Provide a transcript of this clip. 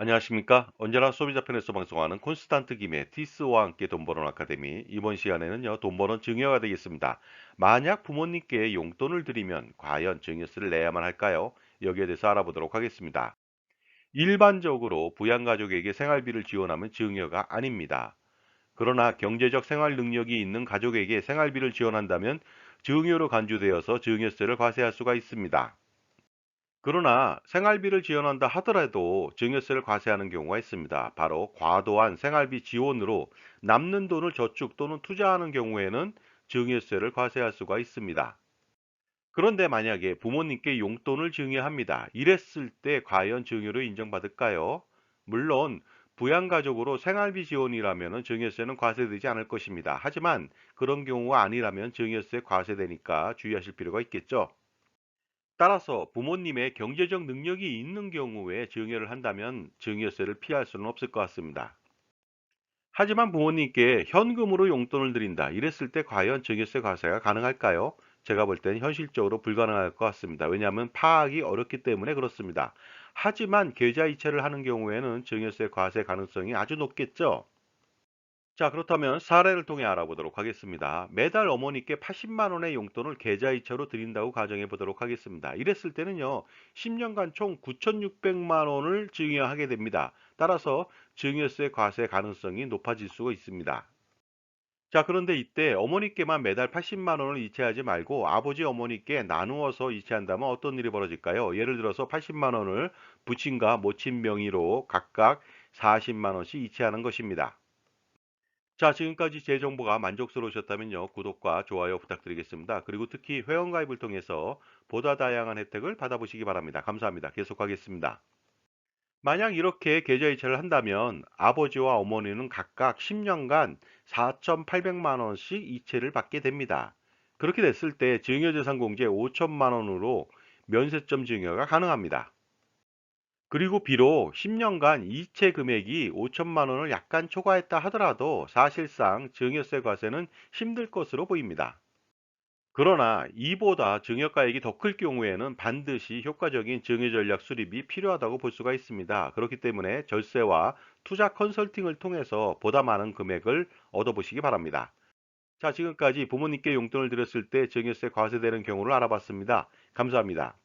안녕하십니까? 언제나 소비자 편에서 방송하는 콘스탄트 김의 티스와 함께 돈 버는 아카데미. 이번 시간에는요, 돈 버는 증여가 되겠습니다. 만약 부모님께 용돈을 드리면 과연 증여세를 내야만 할까요? 여기에 대해서 알아보도록 하겠습니다. 일반적으로 부양가족에게 생활비를 지원하면 증여가 아닙니다. 그러나 경제적 생활 능력이 있는 가족에게 생활비를 지원한다면 증여로 간주되어서 증여세를 과세할 수가 있습니다. 그러나 생활비를 지원한다 하더라도 증여세를 과세하는 경우가 있습니다. 바로 과도한 생활비 지원으로 남는 돈을 저축 또는 투자하는 경우에는 증여세를 과세할 수가 있습니다. 그런데 만약에 부모님께 용돈을 증여합니다. 이랬을 때 과연 증여로 인정받을까요? 물론 부양가족으로 생활비 지원이라면 증여세는 과세되지 않을 것입니다. 하지만 그런 경우가 아니라면 증여세 과세되니까 주의하실 필요가 있겠죠. 따라서 부모님의 경제적 능력이 있는 경우에 증여를 한다면 증여세를 피할 수는 없을 것 같습니다. 하지만 부모님께 현금으로 용돈을 드린다. 이랬을 때 과연 증여세 과세가 가능할까요? 제가 볼 때는 현실적으로 불가능할 것 같습니다. 왜냐하면 파악이 어렵기 때문에 그렇습니다. 하지만 계좌이체를 하는 경우에는 증여세 과세 가능성이 아주 높겠죠. 자, 그렇다면 사례를 통해 알아보도록 하겠습니다. 매달 어머니께 80만 원의 용돈을 계좌이체로 드린다고 가정해 보도록 하겠습니다. 이랬을 때는요, 10년간 총 9,600만 원을 증여하게 됩니다. 따라서 증여세 과세 가능성이 높아질 수가 있습니다. 자, 그런데 이때 어머니께만 매달 80만 원을 이체하지 말고 아버지 어머니께 나누어서 이체한다면 어떤 일이 벌어질까요? 예를 들어서 80만 원을 부친과 모친 명의로 각각 40만 원씩 이체하는 것입니다. 자, 지금까지 제 정보가 만족스러우셨다면요, 구독과 좋아요 부탁드리겠습니다. 그리고 특히 회원가입을 통해서 보다 다양한 혜택을 받아보시기 바랍니다. 감사합니다. 계속하겠습니다. 만약 이렇게 계좌이체를 한다면 아버지와 어머니는 각각 10년간 4,800만 원씩 이체를 받게 됩니다. 그렇게 됐을 때 증여재산 공제 5천만 원으로 면세점 증여가 가능합니다. 그리고 비록 10년간 이체 금액이 5천만 원을 약간 초과했다 하더라도 사실상 증여세 과세는 힘들 것으로 보입니다. 그러나 이보다 증여가액이 더 클 경우에는 반드시 효과적인 증여 전략 수립이 필요하다고 볼 수가 있습니다. 그렇기 때문에 절세와 투자 컨설팅을 통해서 보다 많은 금액을 얻어보시기 바랍니다. 자, 지금까지 부모님께 용돈을 드렸을 때 증여세 과세되는 경우를 알아봤습니다. 감사합니다.